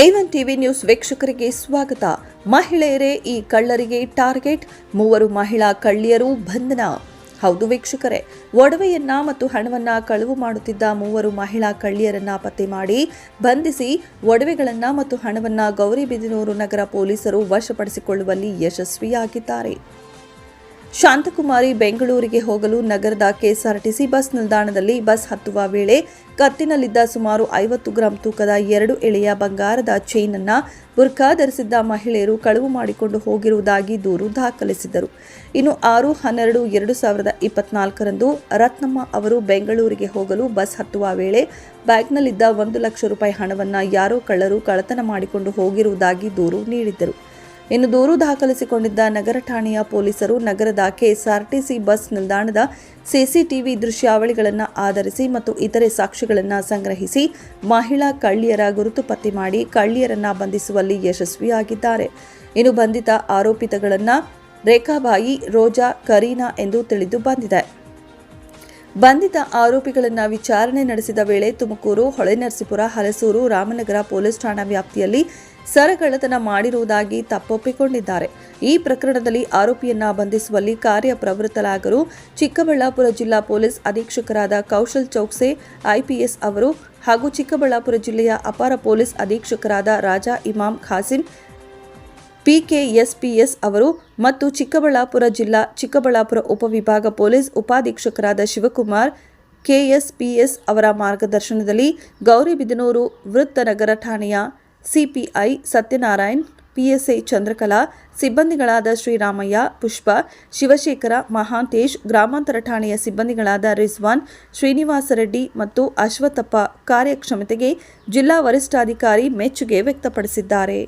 A one TV news ವೀಕ್ಷಕರಿಗೆ ಸ್ವಾಗತ. ಮಹಿಳೆಯರೇ ಈ ಕಳ್ಳರಿಗೆ ಟಾರ್ಗೆಟ್. ಮೂವರು ಮಹಿಳಾ ಕಳ್ಳಿಯರು ಬಂಧನ. ಹೌದು ವೀಕ್ಷಕರೇ, ಒಡವೆಯನ್ನ ಮತ್ತು ಹಣವನ್ನ ಕಳವು ಮಾಡುತ್ತಿದ್ದ ಮೂವರು ಮಹಿಳಾ ಕಳ್ಳಿಯರನ್ನ ಪತ್ತೆ ಮಾಡಿ, ಬಂಧಿಸಿ, ಒಡವೆಗಳನ್ನ ಮತ್ತು ಹಣವನ್ನ ಗೌರಿಬಿದನೂರು ನಗರ ಪೊಲೀಸರು ವಶಪಡಿಸಿಕೊಳ್ಳುವಲ್ಲಿ ಯಶಸ್ವಿಯಾಗಿದ್ದಾರೆ. ಶಾಂತಕುಮಾರಿ ಬೆಂಗಳೂರಿಗೆ ಹೋಗಲು ನಗರದ ಕೆಎಸ್ಆರ್ಟಿಸಿ ಬಸ್ ನಿಲ್ದಾಣದಲ್ಲಿ ಬಸ್ ಹತ್ತುವ ವೇಳೆ ಕತ್ತಿನಲ್ಲಿದ್ದ ಸುಮಾರು ಐವತ್ತು ಗ್ರಾಂ ತೂಕದ ಎರಡು ಎಳೆಯ ಬಂಗಾರದ ಚೈನ್ ಅನ್ನ ಬುರ್ಖಾ ಧರಿಸಿದ್ದ ಮಹಿಳೆಯರು ಕಳವು ಮಾಡಿಕೊಂಡು ಹೋಗಿರುವುದಾಗಿ ದೂರು ದಾಖಲಿಸಿದರು. ಇನ್ನು ಆರು, ಹನ್ನೆರಡು, ಎರಡು ಸಾವಿರದ ಇಪ್ಪತ್ನಾಲ್ಕರಂದು ರತ್ನಮ್ಮ ಅವರು ಬೆಂಗಳೂರಿಗೆ ಹೋಗಲು ಬಸ್ ಹತ್ತುವ ವೇಳೆ ಬ್ಯಾಗ್ನಲ್ಲಿದ್ದ ಒಂದು ಲಕ್ಷ ರೂಪಾಯಿ ಹಣವನ್ನು ಯಾರೋ ಕಳ್ಳರು ಕಳತನ ಮಾಡಿಕೊಂಡು ಹೋಗಿರುವುದಾಗಿ ದೂರು ನೀಡಿದ್ದರು. ಇನ್ನು ದೂರು ದಾಖಲಿಸಿಕೊಂಡಿದ್ದ ನಗರ ಠಾಣೆಯ ಪೊಲೀಸರು ನಗರದ ಕೆಎಸ್ಆರ್ಟಿಸಿ ಬಸ್ ನಿಲ್ದಾಣದ ಸಿಸಿಟಿವಿ ದೃಶ್ಯಾವಳಿಗಳನ್ನು ಆಧರಿಸಿ ಮತ್ತು ಇತರೆ ಸಾಕ್ಷಿಗಳನ್ನು ಸಂಗ್ರಹಿಸಿ ಮಹಿಳಾ ಕಳ್ಳಿಯರ ಗುರುತು ಪತ್ತೆ ಮಾಡಿ ಕಳ್ಳಿಯರನ್ನು ಬಂಧಿಸುವಲ್ಲಿ ಯಶಸ್ವಿಯಾಗಿದ್ದಾರೆ. ಇನ್ನು ಬಂಧಿತ ಆರೋಪಿತಗಳನ್ನು ರೇಖಾಬಾಯಿ, ರೋಜಾ, ಕರೀನಾ ಎಂದು ತಿಳಿದು ಬಂದಿದೆ. ಬಂಧಿತ ಆರೋಪಿಗಳನ್ನು ವಿಚಾರಣೆ ನಡೆಸಿದ ವೇಳೆ ತುಮಕೂರು ಹೊಳೆನರಸೀಪುರ ಹಲಸೂರು, ರಾಮನಗರ ಪೊಲೀಸ್ ಠಾಣಾ ವ್ಯಾಪ್ತಿಯಲ್ಲಿ ಸರಗಳ್ಳತನ ಮಾಡಿರುವುದಾಗಿ ತಪ್ಪೊಪ್ಪಿಕೊಂಡಿದ್ದಾರೆ. ಈ ಪ್ರಕರಣದಲ್ಲಿ ಆರೋಪಿಯನ್ನ ಬಂಧಿಸುವಲ್ಲಿ ಕಾರ್ಯಪ್ರವೃತ್ತರಾಗಲು ಚಿಕ್ಕಬಳ್ಳಾಪುರ ಜಿಲ್ಲಾ ಪೊಲೀಸ್ ಅಧೀಕ್ಷಕರಾದ ಕೌಶಲ್ ಚೌಕ್ಸೆ, ಐಪಿಎಸ್ ಅವರು ಹಾಗೂ ಚಿಕ್ಕಬಳ್ಳಾಪುರ ಜಿಲ್ಲೆಯ ಅಪಾರ ಪೊಲೀಸ್ ಅಧೀಕ್ಷಕರಾದ ರಾಜಾ ಇಮಾಮ್ ಖಾಸಿಂ ಪಿಕೆಎಸ್ಪಿಎಸ್ ಅವರು ಮತ್ತು ಚಿಕ್ಕಬಳ್ಳಾಪುರ ಜಿಲ್ಲಾ ಚಿಕ್ಕಬಳ್ಳಾಪುರ ಉಪವಿಭಾಗ ಪೊಲೀಸ್ ಉಪಾಧೀಕ್ಷಕರಾದ ಶಿವಕುಮಾರ್, ಕೆಎಸ್ಪಿಎಸ್ ಅವರ ಮಾರ್ಗದರ್ಶನದಲ್ಲಿ ಗೌರಿಬಿದನೂರು ವೃತ್ತ ನಗರ ಠಾಣೆಯ ಸಿಪಿಐ ಸತ್ಯನಾರಾಯಣ್ ಪಿಎಸ್ಐ ಚಂದ್ರಕಲಾ, ಸಿಬ್ಬಂದಿಗಳಾದ ಶ್ರೀರಾಮಯ್ಯ, ಪುಷ್ಪ, ಶಿವಶೇಖರ, ಮಹಾಂತೇಶ್, ಗ್ರಾಮಾಂತರ ಠಾಣೆಯ ಸಿಬ್ಬಂದಿಗಳಾದ ರಿಜ್ವಾನ್ ಶ್ರೀನಿವಾಸ ರೆಡ್ಡಿ ಮತ್ತು ಅಶ್ವಥಪ್ಪ ಕಾರ್ಯಕ್ಷಮತೆಗೆ ಜಿಲ್ಲಾ ವರಿಷ್ಠಾಧಿಕಾರಿ ಮೆಚ್ಚುಗೆ ವ್ಯಕ್ತಪಡಿಸಿದ್ದಾರೆ.